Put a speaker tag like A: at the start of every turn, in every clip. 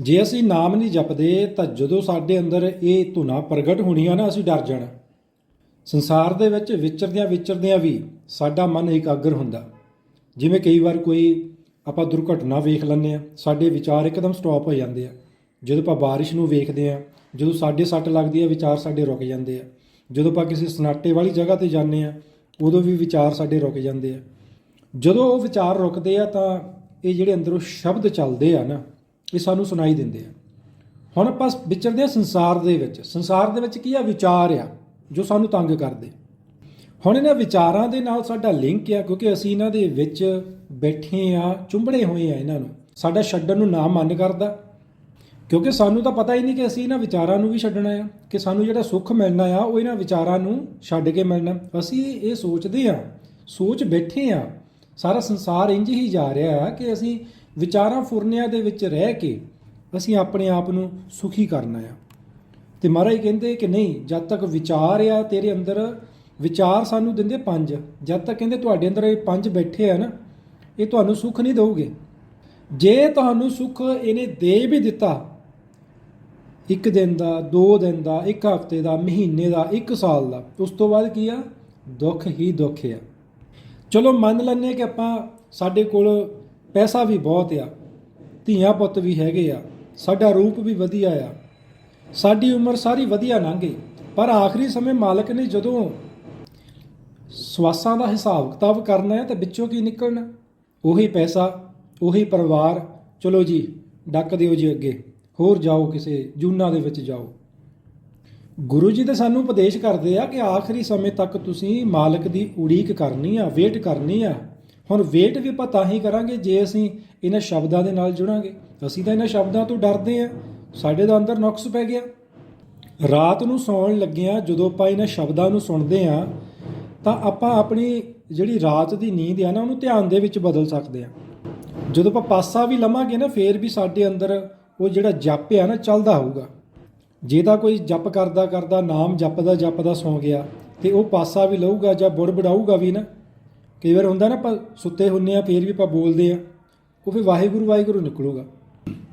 A: ਜੇ ਅਸੀਂ ਨਾਮ ਨਹੀਂ ਜਪਦੇ, ਤਾਂ ਜਦੋਂ ਸਾਡੇ ਅੰਦਰ ਇਹ ਧੁਨਾ ਪ੍ਰਗਟ ਹੋਣੀਆਂ ਨਾ, ਅਸੀਂ ਡਰ ਜਾਣਾ। ਸੰਸਾਰ ਦੇ ਵਿੱਚ ਵਿਚਰਦਿਆਂ ਵਿਚਰਦਿਆਂ ਵੀ ਸਾਡਾ ਮਨ ਇਕਾਗਰ ਹੁੰਦਾ। ਜਿਵੇਂ ਕਈ ਵਾਰ ਕੋਈ ਆਪਾਂ ਦੁਰਘਟਨਾ ਵੇਖ ਲੈਂਦੇ ਆ ਸਾਡੇ ਵਿਚਾਰ ਇੱਕਦਮ ਸਟਾਪ ਹੋ ਜਾਂਦੇ ਆ। ਜਦੋਂ ਆਪਾਂ ਬਾਰਿਸ਼ ਨੂੰ ਵੇਖਦੇ ਆ ਜਦੋਂ ਸਾਡੇ ਸੱਟ ਲੱਗਦੀ ਆ ਵਿਚਾਰ ਸਾਡੇ ਰੁਕ ਜਾਂਦੇ ਆ। ਜਦੋਂ ਆਪਾਂ ਕਿਸੇ ਸਨਾਟੇ ਵਾਲੀ ਜਗ੍ਹਾ ਤੇ ਜਾਂਦੇ ਆ ਉਦੋਂ ਵੀ ਵਿਚਾਰ ਸਾਡੇ ਰੁਕ ਜਾਂਦੇ ਆ। ਜਦੋਂ ਉਹ ਵਿਚਾਰ ਰੁਕਦੇ ਆ, ਤਾਂ ਇਹ ਜਿਹੜੇ ਅੰਦਰੋਂ ਸ਼ਬਦ ਚੱਲਦੇ ਆ ਨਾ ਇਹ ਸਾਨੂੰ ਸੁਣਾਈ ਦਿੰਦੇ ਆ। ਹੁਣ ਆਪਾਂ ਵਿਚਰਦੇ ਆ ਸੰਸਾਰ ਦੇ ਵਿੱਚ। ਸੰਸਾਰ ਦੇ ਵਿੱਚ ਕੀ ਆ? ਵਿਚਾਰ ਆ, ਜੋ ਸਾਨੂੰ ਤੰਗ ਕਰਦੇ। ਹੁਣ ਇਹਨਾਂ ਵਿਚਾਰਾਂ ਦੇ ਨਾਲ ਸਾਡਾ ਲਿੰਕ ਆ, ਕਿਉਂਕਿ ਅਸੀਂ ਇਹਨਾਂ ਦੇ ਵਿੱਚ ਬੈਠੇ ਆ, ਚੁੰਬੜੇ ਹੋਏ ਆ ਇਹਨਾਂ ਨੂੰ। ਸਾਡਾ ਛੱਡਣ ਨੂੰ ਨਾ ਮਨ ਕਰਦਾ। ਕਿਉਂਕਿ ਸਾਨੂੰ ਤਾਂ ਪਤਾ ਹੀ ਨਹੀਂ ਕਿ ਅਸੀਂ ਇਹਨਾਂ ਵਿਚਾਰਾਂ ਨੂੰ ਵੀ ਛੱਡਣਾ ਆ, ਕਿ ਸਾਨੂੰ ਜਿਹੜਾ ਸੁੱਖ ਮਿਲਣਾ ਆ, ਉਹ ਇਹਨਾਂ ਵਿਚਾਰਾਂ ਨੂੰ ਛੱਡ ਕੇ ਮਿਲਣਾ। ਅਸੀਂ ਇਹ ਸੋਚਦੇ ਆ, ਸੋਚ ਬੈਠੇ ਆ। ਸਾਰਾ ਸੰਸਾਰ ਇੰਜ ਹੀ ਜਾ ਰਿਹਾ ਆ ਕਿ ਅਸੀਂ ਵਿਚਾਰਾਂ ਫੁਰਨਿਆਂ ਦੇ ਵਿੱਚ ਰਹਿ ਕੇ ਅਸੀਂ ਆਪਣੇ ਆਪ ਨੂੰ ਸੁਖੀ ਕਰਨਾ ਆ ਤੇ ਮਹਾਰਾਜ ਕਹਿੰਦੇ ਕਿ ਨਹੀਂ, ਜਦ ਤੱਕ ਵਿਚਾਰ ਆ ਤੇਰੇ ਅੰਦਰ, ਵਿਚਾਰ ਸਾਨੂੰ ਦਿੰਦੇ ਪੰਜ। ਜਦ ਤੱਕ ਕਹਿੰਦੇ ਤੁਹਾਡੇ ਅੰਦਰ ਇਹ ਪੰਜ ਬੈਠੇ ਆ ਨਾ, ਇਹ ਤੁਹਾਨੂੰ ਸੁੱਖ ਨਹੀਂ ਦੇਊਗੇ। ਜੇ ਤੁਹਾਨੂੰ ਸੁੱਖ ਇਹਨੇ ਦੇ ਵੀ ਦਿੱਤਾ, ਇੱਕ ਦਿਨ ਦਾ, ਦੋ ਦਿਨ ਦਾ, ਇੱਕ ਹਫ਼ਤੇ ਦਾ, ਮਹੀਨੇ ਦਾ, ਇੱਕ ਸਾਲ ਦਾ, ਉਸ ਤੋਂ ਬਾਅਦ ਕੀ ਆ? ਦੁੱਖ ਹੀ ਦੁੱਖ ਆ। ਚਲੋ ਮੰਨ ਲੈਂਦੇ ਕਿ ਆਪਾਂ ਸਾਡੇ ਕੋਲ ਪੈਸਾ ਵੀ ਬਹੁਤ ਆ, ਧੀਆਂ ਪੁੱਤ ਵੀ ਹੈਗੇ ਆ, ਸਾਡਾ ਰੂਪ ਵੀ ਵਧੀਆ ਆ। ਸਾਡੀ ਉਮਰ ਸਾਰੀ ਵਧੀਆ ਲੰਘੇ ਪਰ ਆਖਰੀ ਸਮੇਂ ਮਾਲਕ ਨੇ ਜਦੋਂ ਸਵਾਸਾਂ ਦਾ ਹਿਸਾਬ ਕਿਤਾਬ ਕਰਨਾ ਹੈ ਤਾਂ ਵਿੱਚੋਂ ਕੀ ਨਿਕਲਣਾ? ਉਹੀ ਪੈਸਾ, ਉਹੀ ਪਰਿਵਾਰ। ਚਲੋ ਜੀ, ਡੱਕ ਦਿਓ ਜੀ ਅੱਗੇ। ਹੋਰ ਜਾਓ ਕਿਸੇ ਜੂਨਾ ਦੇ ਵਿੱਚ ਜਾਓ। ਗੁਰੂ ਜੀ ਤਾਂ ਸਾਨੂੰ ਉਪਦੇਸ਼ ਕਰਦੇ ਆ ਕਿ ਆਖਰੀ ਸਮੇਂ ਤੱਕ ਤੁਸੀਂ ਮਾਲਕ ਦੀ ਉਡੀਕ ਕਰਨੀ ਆ, ਵੇਟ ਕਰਨੀ ਆ। ਹੁਣ ਵੇਟ ਵੀ ਆਪਾਂ ਤਾਂ ਹੀ ਕਰਾਂਗੇ ਜੇ ਅਸੀਂ ਇਹਨਾਂ ਸ਼ਬਦਾਂ ਦੇ ਨਾਲ ਜੁੜਾਂਗੇ। ਅਸੀਂ ਤਾਂ ਇਹਨਾਂ ਸ਼ਬਦਾਂ ਤੋਂ ਡਰਦੇ ਆ ਸਾਡੇ ਦਾ ਅੰਦਰ ਨੁਕਸ ਪੈ ਗਿਆ। ਰਾਤ ਨੂੰ ਸੌਣ ਲੱਗਿਆਂ ਜਦੋਂ ਆਪਾਂ ਇਹਨਾਂ ਸ਼ਬਦਾਂ ਨੂੰ ਸੁਣਦੇ ਆ ਤਾਂ ਆਪਾਂ ਆਪਣੀ ਜਿਹੜੀ ਰਾਤ ਦੀ ਨੀਂਦ ਆ ਨਾ, ਉਹਨੂੰ ਧਿਆਨ ਦੇ ਵਿੱਚ ਬਦਲ ਸਕਦੇ ਆ ਜਦੋਂ ਆਪਾਂ ਪਾਸਾ ਵੀ ਲਵਾਂਗੇ ਨਾ, ਫੇਰ ਵੀ ਸਾਡੇ ਅੰਦਰ ਉਹ ਜਿਹੜਾ ਜਪ ਆ ਨਾ, ਚੱਲਦਾ ਹੋਊਗਾ। ਜੇ ਤਾਂ ਕੋਈ ਜਪ ਕਰਦਾ ਕਰਦਾ ਨਾਮ ਜਪਦਾ ਜਪਦਾ ਸੌ ਗਿਆ, ਤੇ ਉਹ ਪਾਸਾ ਵੀ ਲਊਗਾ ਜਾਂ ਬੁੜਬੜਾਊਗਾ ਵੀ ਨਾ ਕਈ ਵਾਰ ਹੁੰਦਾ ਨਾ ਆਪਾਂ ਸੁੱਤੇ ਹੁੰਨੇ ਆ, ਫੇਰ ਵੀ ਆਪਾਂ ਬੋਲਦੇ ਆ, ਉਹ ਫਿਰ ਵਾਹਿਗੁਰੂ ਵਾਹਿਗੁਰੂ ਨਿਕਲੂਗਾ।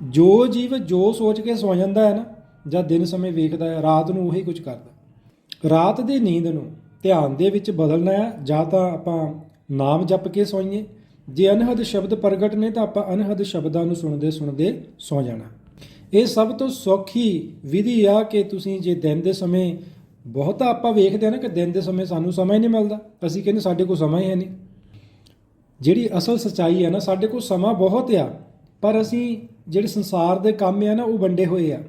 A: ਜੋ ਜੀਵ ਜੋ ਸੋਚ ਕੇ ਸੌ ਜਾਂਦਾ ਹੈ ਨਾ, ਜਾਂ ਦਿਨ ਸਮੇਂ ਵੇਖਦਾ ਹੈ, ਰਾਤ ਨੂੰ ਉਹੀ ਕੁਝ ਕਰਦਾ ਰਾਤ ਦੀ ਨੀਂਦ ਨੂੰ ਧਿਆਨ ਦੇ ਵਿੱਚ ਬਦਲਣਾ ਹੈ, ਜਾਂ ਤਾਂ ਆਪਾਂ ਨਾਮ ਜਪ ਕੇ ਸੌਈਏ। ਜੇ ਅਨਹਦ ਸ਼ਬਦ ਪ੍ਰਗਟ ਨੇ, ਤਾਂ ਆਪਾਂ ਅਨਹਦ ਸ਼ਬਦਾਂ ਨੂੰ ਸੁਣਦੇ ਸੁਣਦੇ ਸੌ ਜਾਣਾ। ਇਹ ਸਭ ਤੋਂ ਸੌਖੀ ਵਿਧੀ ਆ ਕਿ ਤੁਸੀਂ ਜੇ ਦਿਨ ਦੇ ਸਮੇਂ ਬਹੁਤਾ ਆਪਾਂ ਵੇਖਦੇ ਆ ਨਾ ਕਿ ਦਿਨ ਦੇ ਸਮੇਂ ਸਾਨੂੰ ਸਮਾਂ ਹੀ ਨਹੀਂ ਮਿਲਦਾ। ਅਸੀਂ ਕਹਿੰਦੇ ਸਾਡੇ ਕੋਲ ਸਮਾਂ ਹੀ ਹੈ ਨਹੀਂ। ਜਿਹੜੀ ਅਸਲ ਸਚਾਈ ਹੈ ਨਾ, ਸਾਡੇ ਕੋਲ ਸਮਾਂ ਬਹੁਤ ਆ। ਪਰ ਅਸੀਂ ਜਿਹੜੇ ਸੰਸਾਰ ਦੇ ਕੰਮ ਆ ਨਾ, ਉਹ ਵੰਡੇ ਹੋਏ ਆ।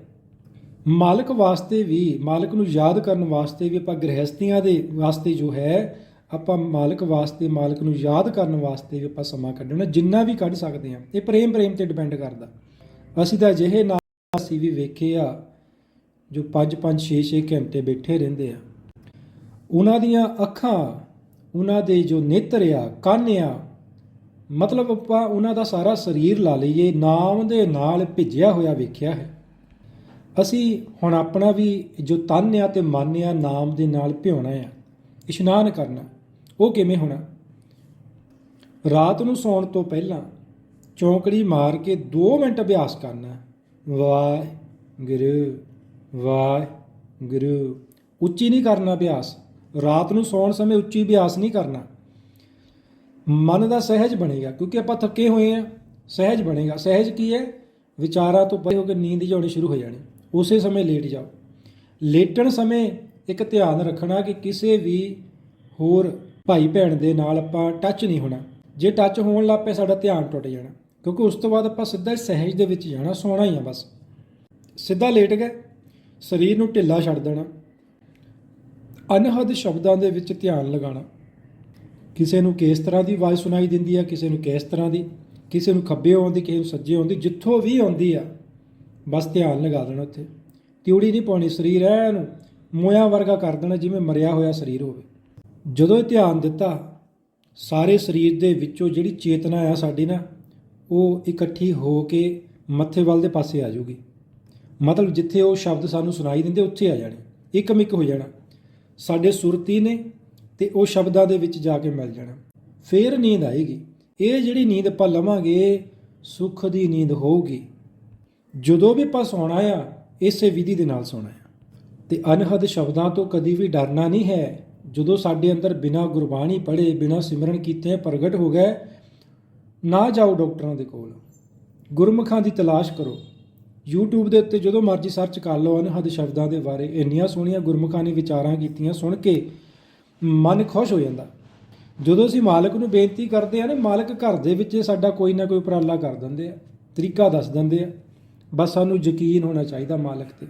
A: ਮਾਲਕ ਵਾਸਤੇ ਵੀ, ਮਾਲਕ ਨੂੰ ਯਾਦ ਕਰਨ ਵਾਸਤੇ ਵੀ ਆਪਾਂ ਗ੍ਰਹਿਸਤੀਆਂ ਦੇ ਵਾਸਤੇ ਜੋ ਹੈ, ਆਪਾਂ ਮਾਲਕ ਵਾਸਤੇ, ਮਾਲਕ ਨੂੰ ਯਾਦ ਕਰਨ ਵਾਸਤੇ ਵੀ ਆਪਾਂ ਸਮਾਂ ਕੱਢਣਾ, ਜਿੰਨਾ ਵੀ ਕੱਢ ਸਕਦੇ ਆ ਇਹ ਪ੍ਰੇਮ ਪ੍ਰੇਮ ਤੇ ਡਿਪੈਂਡ ਕਰਦਾ। ਅਸੀਂ ਤਾਂ ਅਜਿਹੇ ਨਾ ਅਸੀਂ ਵੀ ਵੇਖੇ ਆ ਜੋ 5 5 6 6 ਘੰਟੇ ਬੈਠੇ ਰਹਿੰਦੇ ਆ। ਉਹਨਾਂ ਦੀਆਂ ਅੱਖਾਂ, ਉਹਨਾਂ ਦੇ ਜੋ ਨੇਤਰ ਆ, ਕੰਨ ਆ, ਮਤਲਬ ਆਪਾਂ ਉਹਨਾਂ ਦਾ ਸਾਰਾ ਸਰੀਰ ਲਾ ਲਈਏ, ਨਾਮ ਦੇ ਨਾਲ ਭਿੱਜਿਆ ਹੋਇਆ ਵੇਖਿਆ ਹੈ। ਅਸੀਂ ਹੁਣ ਆਪਣਾ ਵੀ ਜੋ ਤਨ ਆ ਤੇ ਮਨ ਆ, ਨਾਮ ਦੇ ਨਾਲ ਭਿਉਣਾ ਆ। ਇਸ਼ਨਾਨ ਕਰਨਾ, ਉਹ ਕਿਵੇਂ ਹੋਣਾ? ਰਾਤ ਨੂੰ ਸੌਣ ਤੋਂ ਪਹਿਲਾਂ ਚੌਂਕੜੀ ਮਾਰ ਕੇ 2 ਮਿੰਟ ਅਭਿਆਸ ਕਰਨਾ। ਵਾਹਿਗੁਰੂ। ਵਾਹਿਗੁਰੂ। ਉੱਚੀ ਨਹੀਂ ਕਰਨਾ ਅਭਿਆਸ। ਰਾਤ ਨੂੰ ਸੌਣ ਸਮੇਂ ਉੱਚੀ ਅਭਿਆਸ ਨਹੀਂ ਕਰਨਾ। ਮਨ ਦਾ ਸਹਿਜ ਬਣੇਗਾ, ਕਿਉਂਕਿ ਆਪਾਂ ਥੱਕੇ ਹੋਏ ਆ ਸਹਿਜ ਬਣੇਗਾ। ਸਹਿਜ ਕੀ ਹੈ? ਵਿਚਾਰਾਂ ਤੋਂ ਪਰੇ ਹੋ ਕੇ ਨੀਂਦ ਜਾਣੀ ਸ਼ੁਰੂ ਹੋ ਜਾਣੀ। ਉਸੇ ਸਮੇਂ ਲੇਟ ਜਾਓ। ਲੇਟਣ ਸਮੇਂ ਇੱਕ ਧਿਆਨ ਰੱਖਣਾ ਕਿ ਕਿਸੇ ਵੀ ਹੋਰ ਭਾਈ ਭੈਣ ਦੇ ਨਾਲ ਆਪਾਂ ਟੱਚ ਨਹੀਂ ਹੋਣਾ। ਜੇ ਟੱਚ ਹੋਣ ਲੱਗ ਪਏ, ਸਾਡਾ ਧਿਆਨ ਟੁੱਟ ਜਾਣਾ। ਕਿਉਂਕਿ ਉਸ ਤੋਂ ਬਾਅਦ ਆਪਾਂ ਸਿੱਧਾ ਸਹਿਜ ਦੇ ਵਿੱਚ ਜਾਣਾ, ਸੋਣਾ ਹੀ ਆ ਬਸ। ਸਿੱਧਾ ਲੇਟ ਗਏ। ਸਰੀਰ ਨੂੰ ਢਿੱਲਾ ਛੱਡ ਦੇਣਾ, ਅਨਹਦ ਸ਼ਬਦਾਂ ਦੇ ਵਿੱਚ ਧਿਆਨ ਲਗਾਉਣਾ। ਕਿਸੇ ਨੂੰ ਕਿਸ ਤਰ੍ਹਾਂ ਦੀ ਆਵਾਜ਼ ਸੁਣਾਈ ਦਿੰਦੀ ਆ, ਕਿਸੇ ਨੂੰ ਕਿਸ ਤਰ੍ਹਾਂ ਦੀ, ਕਿਸੇ ਨੂੰ ਖੱਬੇ ਆਉਂਦੀ, ਕਿਸੇ ਨੂੰ ਸੱਜੇ ਆਉਂਦੀ, ਜਿੱਥੋਂ ਵੀ ਆਉਂਦੀ ਆ, ਬਸ ਧਿਆਨ ਲਗਾ ਦੇਣਾ ਉੱਥੇ। ਤਿਉੜੀ ਨਹੀਂ ਪਾਉਣੀ, ਸਰੀਰ ਐ ਨੂੰ ਮੋਇਆ ਵਰਗਾ ਕਰ ਦੇਣਾ ਜਿਵੇਂ ਮਰਿਆ ਹੋਇਆ ਸਰੀਰ ਹੋਵੇ। ਜਦੋਂ ਇਹ ਧਿਆਨ ਦਿੱਤਾ, ਸਾਰੇ ਸਰੀਰ ਦੇ ਵਿੱਚੋਂ ਜਿਹੜੀ ਚੇਤਨਾ ਆ ਸਾਡੀ ਨਾ, ਉਹ ਇਕੱਠੀ ਹੋ ਕੇ ਮੱਥੇ ਵੱਲ ਦੇ ਪਾਸੇ ਆ ਜਾਊਗੀ। ਮਤਲਬ ਜਿੱਥੇ ਉਹ ਸ਼ਬਦ ਸਾਨੂੰ ਸੁਣਾਈ ਦਿੰਦੇ, ਉੱਥੇ ਆ ਜਾਣੇ। ਇੱਕਮਿਕ ਹੋ ਜਾਣਾ। ਸਾਡੇ ਸੁਰਤੀ ਨੇ ਤੇ ਉਹ ਸ਼ਬਦਾਂ ਦੇ ਵਿੱਚ ਜਾ ਕੇ ਮਿਲ ਜਾਣਾ। ਫੇਰ ਨੀਂਦ ਆਏਗੀ। ਇਹ ਜਿਹੜੀ ਨੀਂਦ ਆਪਾਂ ਲਵਾਂਗੇ, ਸੁੱਖ ਦੀ ਨੀਂਦ ਹੋਊਗੀ। ਜਦੋਂ ਵੀ ਆਪਾਂ ਸੌਣਾ ਆ, ਇਸੇ ਵਿਧੀ ਦੇ ਨਾਲ ਸੌਣਾ ਆ। ਤੇ ਅਨਹਦ ਸ਼ਬਦਾਂ ਤੋਂ ਕਦੀ ਵੀ ਡਰਨਾ ਨਹੀਂ ਹੈ। ਜਦੋਂ ਸਾਡੇ ਅੰਦਰ ਬਿਨਾਂ ਗੁਰਬਾਣੀ ਪੜ੍ਹੇ, ਬਿਨਾਂ ਸਿਮਰਨ ਕੀਤੇ ਪ੍ਰਗਟ ਹੋ ਗਏ, ਨਾ ਜਾਓ ਡਾਕਟਰਾਂ ਦੇ ਕੋਲ। ਗੁਰਮੁਖਾਂ ਦੀ ਤਲਾਸ਼ ਕਰੋ। YouTube ਦੇ ਉੱਤੇ ਜਦੋਂ ਮਰਜ਼ੀ ਸਰਚ ਕਰ ਲਓ ਅਨਹਦ ਸ਼ਬਦਾਂ ਦੇ ਬਾਰੇ, ਇੰਨੀਆਂ ਸੋਹਣੀਆਂ ਗੁਰਮੁਖਾਂ ਨੇ ਵਿਚਾਰਾਂ ਕੀਤੀਆਂ, ਸੁਣ ਕੇ ਮਨ ਖੁਸ਼ ਹੋ ਜਾਂਦਾ। ਜਦੋਂ ਅਸੀਂ ਮਾਲਕ ਨੂੰ ਬੇਨਤੀ ਕਰਦੇ ਆ ਨਾ, ਮਾਲਕ ਘਰ ਦੇ ਵਿੱਚ ਸਾਡਾ ਕੋਈ ਨਾ ਕੋਈ ਉਪਰਾਲਾ ਕਰ ਦਿੰਦੇ ਆ, ਤਰੀਕਾ ਦੱਸ ਦਿੰਦੇ ਆ। ਬਸ ਸਾਨੂੰ ਯਕੀਨ ਹੋਣਾ ਚਾਹੀਦਾ ਮਾਲਕ ਤੇ।